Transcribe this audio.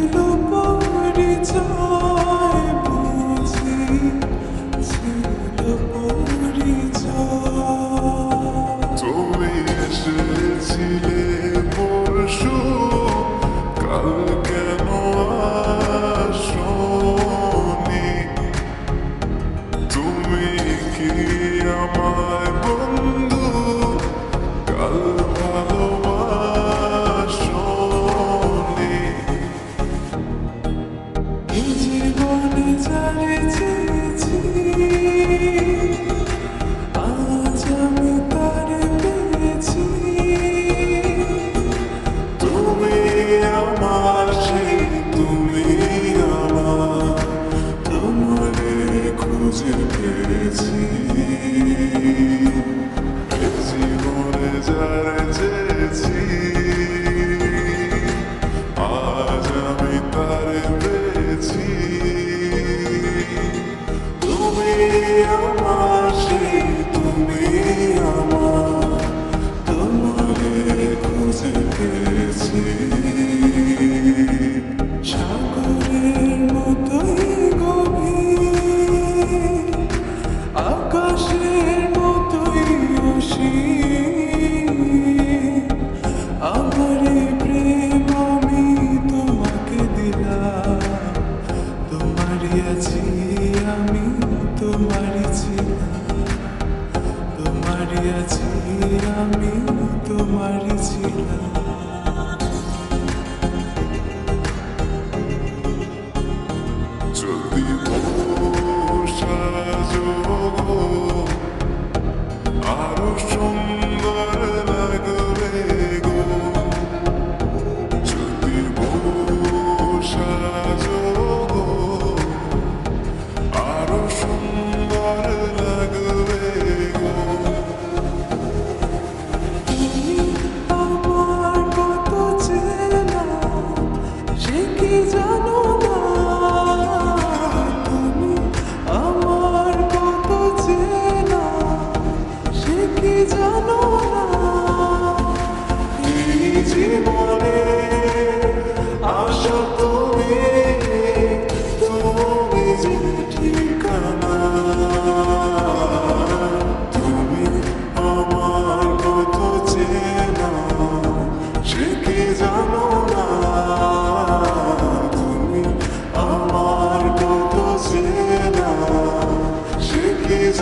the body. আমি তোমার ছিলাম। things I know.